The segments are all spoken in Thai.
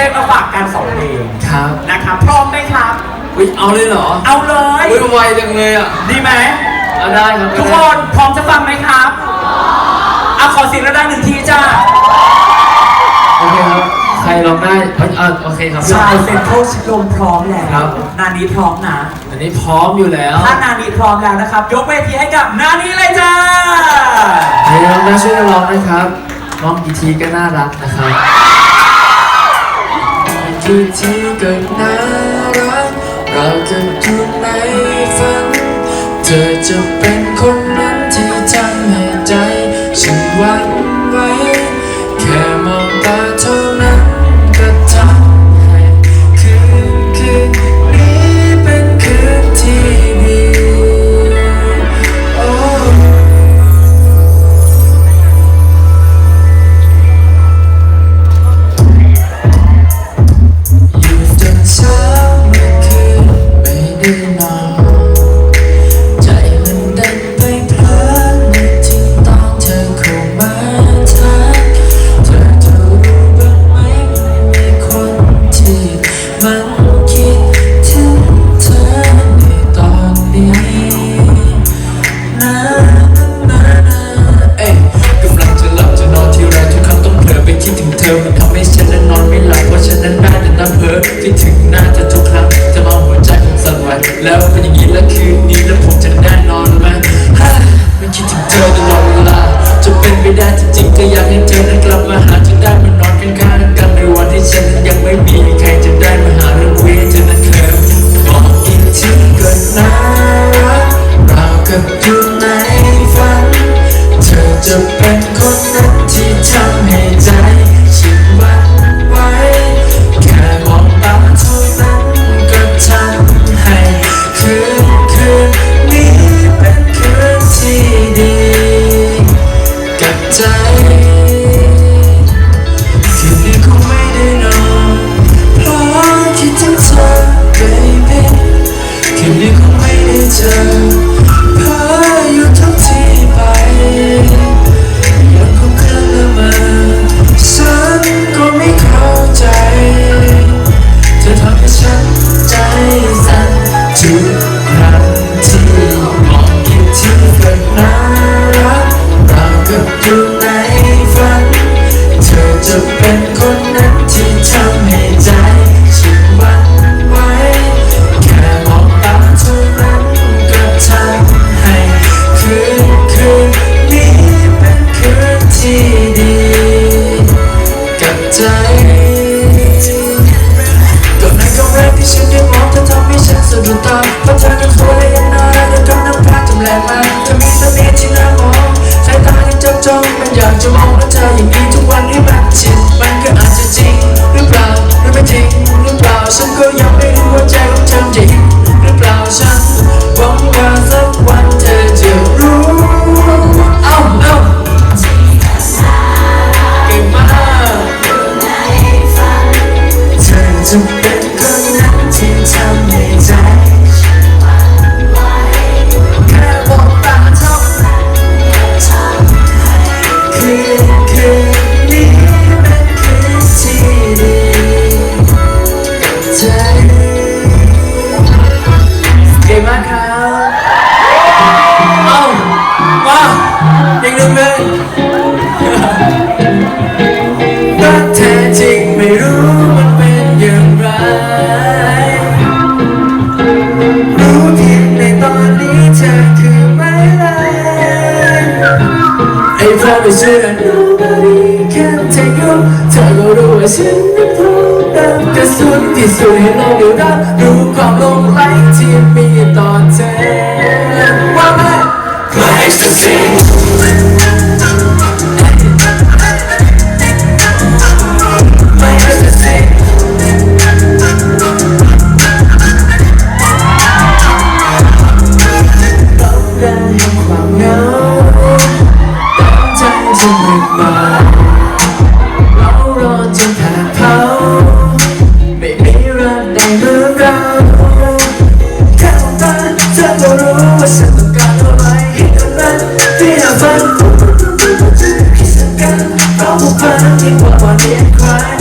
ได้มาฝากการสองเพลงครับนะครับพร้อมไหมครับ อุ๊ยเอาเลยเหรอเอาเลย อุ๊ยไวจังเลยอะดีไหม เอาได้ครับทุกคนพร้อมจะฟังไหมครับเอาขอเสียงระดับหนึ่งทีจ้าโอเคครับ ใครร้องได้เออโอเคครับ ชายเซ็นทรัชิดลมพร้อมแล้ครัวบ นานี้พร้อมนะ อันนี้พร้อมอยู่แล้วถ้านานี้พร้อมแล้วนะครับ ยกเวทีให้กับนานี้เลยจ้า ใครร้องได้ช่วยกัร้องนะครับ ร้องกี่ทีก็น่ารักนะครับ ทุกที่กันน่ารัก เรากันอยู่ในฝัน เธอจะเป็น ไหรักแท้จริงไม่รู้มันเป็นอย่างไร รู้ทีในตอนนี้เธอคือไม่ลาไอ้พอไม่เชื่อโรบารี can take you เธอก็รู้ว่าฉันนั้นทุกข์ดังกะสุดที่สุดให้เราได้รับรู้ความลงไหลที่มีต่อเธอว่าไม่ Christ สิง over, people are cry?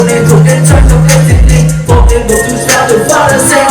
ดในถูก enjoy ถูก exiting ผมเองบอก too strong to fall the same I'm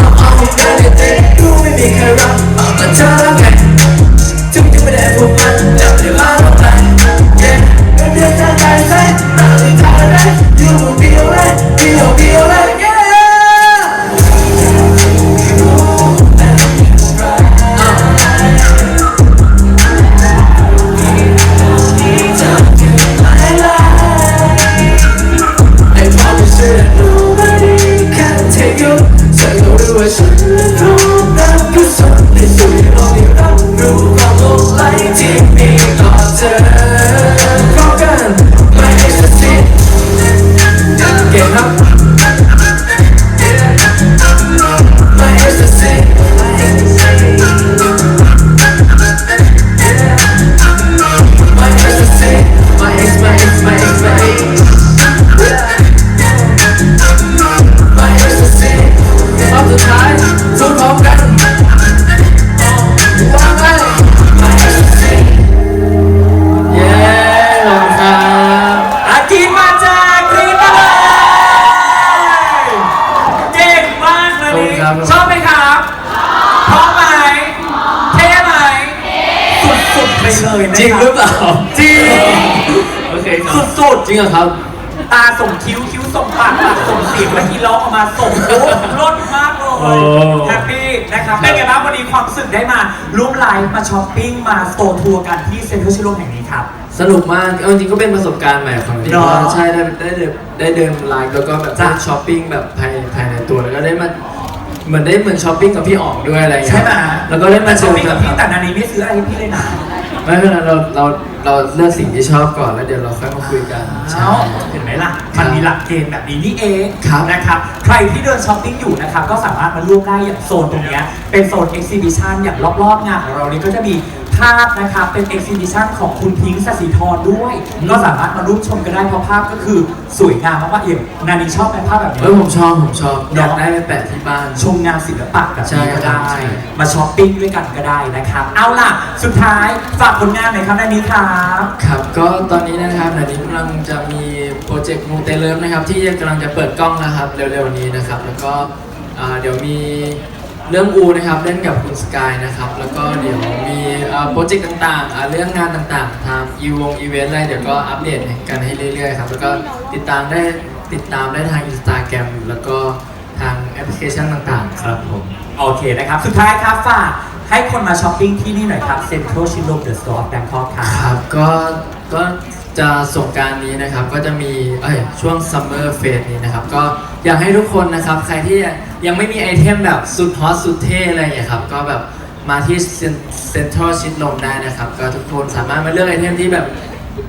จริงหรือเปล่าจริงโอเคครับสุดจริงเหรอครับๆตาส่งคิ้ว คิ้วส่งปากปากส่งเสียงเมื่อกี้ร้องออกมาส่งโอ้รสมากเลโอ้ ยแฮปปี้นะครับเป็นไงบ้างวันนี้ความรู้สึกได้มาร่วมไลฟ์มาช้อปปิ้งมาสโตร์ทัวร์กันที่เซ็นทรัลชิโร่แห่งนี้ครับ สนุกมากเอาจริงๆก็เป็นประสบการณ์ใหม่ของพี่เนอะว่าใช่ได้ได้เดินได้เดินไลน์แล้วก็แบบจ้ะได้ช้อปปิ้งแบบภายภายในตัวแล้วก็ได้มาเหมือนได้เหมือนช้อปปิ้งกับพี่อ๋องด้วยอะไรอย่างเงี้ยใช่ไหมแล้วก็ได้มาช้เจอปอปิ้งแฟกับนคพี่ลับแต่นานี้ไม่ซื้ออะไรให้พี่เลยนะ ไม่เป็นไรเราเราเราเลือกสิ่งที่ชอบก่อนแล้วเดี๋ยวเราค่อยมาคุยกันใช่ เอ้าเห็นไหมล่ะ มันมีหลักเกณฑ์แบบนี้นี่เองครับนะครับ ใครที่เดินช้อปปิ้งอยู่นะครับ ก็สามารถมาร่วมได้อย่างโซนตรงเนี้ยเป็นโซนเอ็กซิบิชันอย่างรอบๆงานของเรานี่ก็จะมี ภาพนะครับเป็นเอ็กซิบิชันของคุณพิงค์สศิธรด้วย ก็สามารถมาร่วมชมกันได้เพราะภาพก็คือสวยงามมากๆอย่างนานีชอบไหมภาพแบบนี้ เออผมชอบผมชอบเนอะอยากได้ไปแปะที่บ้าน ชมงานศิลปะแบบใช่นี้ก็ครัได้บใช่มาช้อปปิ้งด้วยกันก็ได้นะครับ เอาล่ะ สุดท้ายฝากผลงานหน่อยครับนานี้ครับ ครับก็ตอนนี้นะครับเดี๋ยวนี้กำลังจะมีโปรเจกต์มูเตเลิฟนะครับที่กำลังจะเปิดกล้องนะครับเร็วๆนี้นะครับ แล้วก็อ่าเดี๋ยวมี เรื่องอูนะครับเล่นกับคุณสกายนะครับ แล้วก็เดี๋ยวมีอ่าโปรเจกต์ต่างๆอ่าเรื่องงานต่างๆทำอีวงอีเวนต์อะไรเดี๋ยวก็อัปเดตกันให้เรื่อยๆครับแล้วก็ติดตามได้ติดตามได้ทางอินสตาแกรมแล้วก็ทางแอปพลิเคชันต่างๆ ครับผมโอเคนะครับ สุดท้ายครับฝากให้คนมาช้อปปิ้งที่นี่หน่อยครับ Central s h i l o m The Store of Bangkok คครัรับบก็ก็จะสงกรารนี้นะครับก็จะมีเอ้ยช่วงซัมเมอร์เฟสนี้นะครับ ก็อยากให้ทุกคนนะครับ ใครที่ ยังไม่มีไอเทมแบบสุดฮอตสุดเท่อะไรอย่างเงี้ยครับ ก็แบบมาที่เซ็นทรัลชิดลมได้นะครับ ก็ทุกคนสามารถมาเลือกไอเทมที่แบบ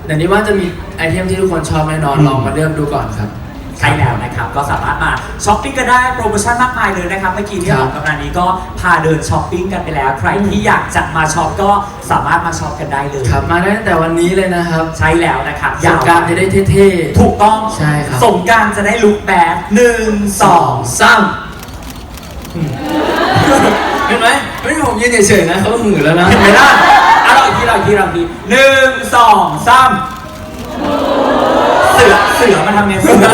เดี๋ยวนี้ว่าจะมีไอเทมที่ทุกคนชอบแน่นอนอืมลองมาเลือกดูก่อนครับ ใช่แล้วนะครับ ก็สามารถมาช้อปปิ้งกันได้โปรโมชั่นมากมายเลยนะครับ เมื่อกี้ที่ครับออกกำลังนี้ก็พาเดินช้อปปิ้งกันไปแล้ว ใครที่อยากจะมาช็อปก็สามารถมาช็อปกันได้เลยครับมาได้ตั้งแต่วันนี้เลยนะครับ ใช่แล้วนะครับสงกรารจะได้เท่ๆ ถูกต้องใช่ครับ สงกรารจะได้ลุคแบดหนึ่งสองสาม เห็นไหมไม่ใช่ผมยืนเฉยๆนะเขาหือแล้วนะเห็นไหมล่ะอะเราอีกทีเราอีกทีเราอีกทีหนึ่งสองสามสสือเสือมาทำไงเสือ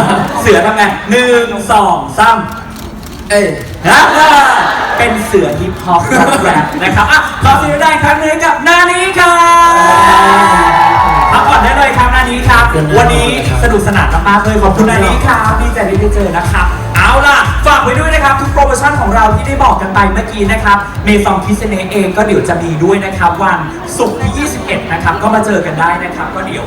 เสือทำไงหนึ่งสองสามเอ้ยนะเป็นเสือฮิปฮอปแรปนะครับอะขอเสียงได้ครั้งหนึงกับนานี้ครับพักผ่อนได้เลยครับนานี้ครับ วันนี้สนุกสนานมากๆเลยขอบคุณนานี้ครับดีใจที่ได้เจอนะครับเอาล่ะฝาก ไว้ด้วยนะครับ ทุกโปรโมชั่นของเราที่ได้บอกกันไปเมื่อกี้นะครับเมซองคิสเนเองก็เดี๋ยวจะมีด้วยนะครับ วันศุกร์ที่ 21 นะครับ ก็มาเจอกันได้นะครับ ก็เดี๋ยว